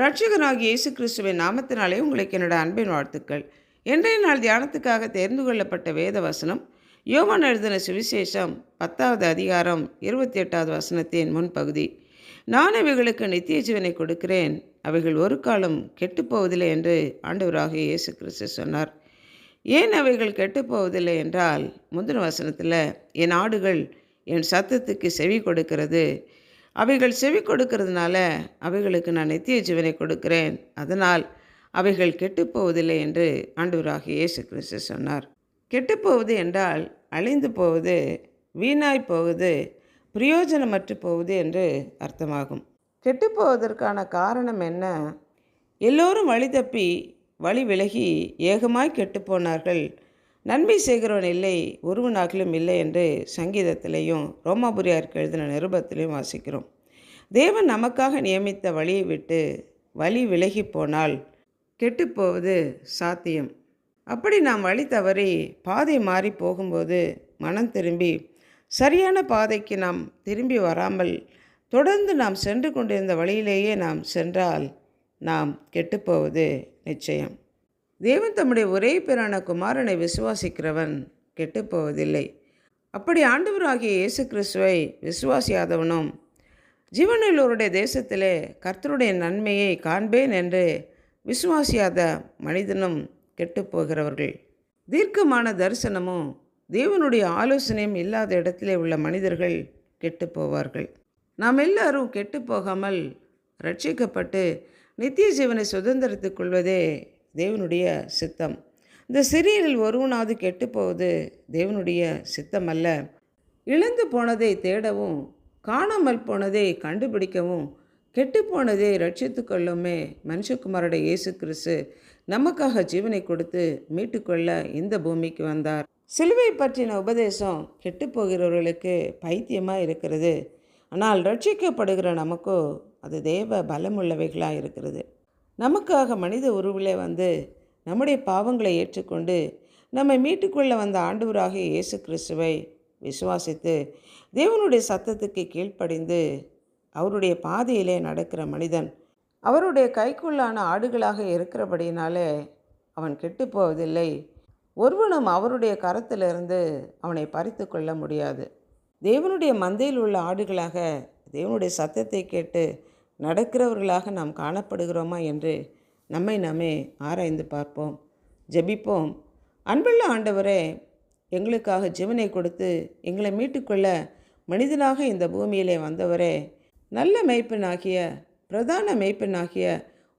ரட்சகனாகிய இயேசு கிறிஸ்துவின் நாமத்தினாலே உங்களுக்கு என்னோட அன்பின் வாழ்த்துக்கள். இன்றைய நாள் தியானத்துக்காக தேர்ந்து கொள்ளப்பட்ட வேத வசனம் யோவான் எழுதின சுவிசேஷம் பத்தாவது அதிகாரம் இருபத்தி எட்டாவது வசனத்தின் முன்பகுதி. நான் அவைகளுக்கு நித்திய ஜீவனை கொடுக்கிறேன். அவைகள் ஒரு காலம் கெட்டுப்போவதில்லை என்று ஆண்டவராக இயேசு கிறிஸ்து சொன்னார். ஏன் அவைகள் கெட்டுப்போவதில்லை என்றால் முந்தின வசனத்தில் என் ஆடுகள் என் சத்தத்துக்கு செவி கொடுக்கிறது. அவைகள் செவி கொடுக்கறதுனால அவைகளுக்கு நான் நித்திய ஜீவனை கொடுக்கிறேன். அதனால் அவைகள் கெட்டுப்போவதில்லை என்று ஆண்டவராக இயேசு கிறிஸ்து சொன்னார். கெட்டுப்போவது என்றால் அழிந்து போவது வீணாய் போவது பிரயோஜனமற்று போவது என்று அர்த்தமாகும். கெட்டுப்போவதற்கான காரணம் என்ன? எல்லோரும் வழி தப்பி வழி விலகி ஏகமாய் கெட்டுப்போனார்கள் நன்மை செய்கிறவன் இல்லை ஒருவனாகிலும் இல்லை என்று சங்கீதத்திலையும் ரோமாபுரியாருக்கு எழுதின நிருபத்திலையும் வாசிக்கிறோம். தேவன் நமக்காக நியமித்த வழியை விட்டு வழி விலகி போனால் கெட்டுப்போவது சாத்தியம். அப்படி நாம் வழி தவறி பாதை மாறி போகும்போது மனம் திரும்பி சரியான பாதைக்கு நாம் திரும்பி வராமல் தொடர்ந்து நாம் சென்று கொண்டிருந்த வழியிலேயே நாம் சென்றால் நாம் கெட்டுப்போவது நிச்சயம். தேவன் தம்முடைய ஒரே பேரான குமாரனை விசுவாசிக்கிறவன் கெட்டுப்போவதில்லை. அப்படி ஆண்டவராகிய இயேசு கிறிஸ்துவை விசுவாசியாதவனும் ஜீவனுள்ளோருடைய தேசத்திலே கர்த்தருடைய நன்மையை காண்பேன் என்று விசுவாசியாத மனிதனும் கெட்டுப்போகிறவர்கள். தீர்க்கமான தரிசனமும் தேவனுடைய ஆலோசனையும் இல்லாத இடத்திலே உள்ள மனிதர்கள் கெட்டுப்போவார்கள். நாம் எல்லாரும் கெட்டுப்போகாமல் ரட்சிக்கப்பட்டு நித்திய ஜீவனை சுதந்திரத்துக் கொள்வதே தேவனுடைய சித்தம். இந்த சிறியரில் ஒருவனாவது கெட்டுப்போவது தேவனுடைய சித்தம் அல்ல இழந்து போனதை தேடவும் காணாமல் போனதை கண்டுபிடிக்கவும் கெட்டுப்போனதை ரட்சித்து கொள்ளுமே மனுஷகுமாரோட இயேசு கிறிஸ்து நமக்காக ஜீவனை கொடுத்து மீட்டுக்கொள்ள இந்த பூமிக்கு வந்தார். சிலுவை பற்றின உபதேசம் கெட்டுப்போகிறவர்களுக்கு பைத்தியமாக இருக்கிறது. ஆனால் ரட்சிக்கப்படுகிற நமக்கோ அது தேவ பலமுள்ளவைகளாக இருக்கிறது. நமக்காக மனித உருவிலே வந்து நம்முடைய பாவங்களை ஏற்றுக்கொண்டு நம்மை மீட்டுக்கொள்ள வந்த ஆண்டவராக இயேசு கிறிஸ்துவை விசுவாசித்து தேவனுடைய சத்தத்துக்கு கீழ்ப்படிந்து அவருடைய பாதையிலே நடக்கிற மனிதன் அவருடைய கைக்குள்ளான ஆடுகளாக இருக்கிறபடினாலே அவன் கெட்டுப்போவதில்லை. ஒருவனும் அவருடைய கரத்திலிருந்து அவனை பறித்து கொள்ள முடியாது. தேவனுடைய மந்தையில் உள்ள ஆடுகளாக தேவனுடைய சத்தத்தை கேட்டு நடக்கிறவர்களாக நாம் காணப்படுகிறோமா என்று நம்மை நாமே ஆராய்ந்து பார்ப்போம் ஜெபிப்போம். அன்புள்ள ஆண்டவரே எங்களுக்காக ஜீவனை கொடுத்து எங்களை மீட்டுக்கொள்ள மனிதனாக இந்த பூமியிலே வந்தவரே நல்ல மெய்ப்பனாகிய பிரதான மெய்ப்பனாகிய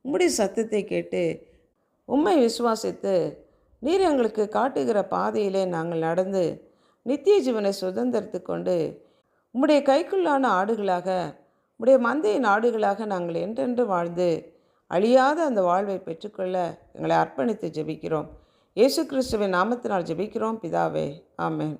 உம்முடைய சத்தத்தை கேட்டு உம்மை விசுவாசித்து நீர் எங்களுக்கு காட்டுகிற பாதையிலே நாங்கள் நடந்து நித்திய ஜீவனை சுதந்திரத்து கொண்டு உம்முடைய கைக்குள்ளான ஆடுகளாக நம்முடைய மந்தைய நாடுகளாக நாங்கள் என்றென்று வாழ்ந்து அழியாத அந்த வாழ்வை பெற்றுக்கொள்ள எங்களை அர்ப்பணித்து ஜெபிக்கிறோம். இயேசு கிறிஸ்துவின் நாமத்தினால் ஜெபிக்கிறோம். பிதாவே ஆமேன்.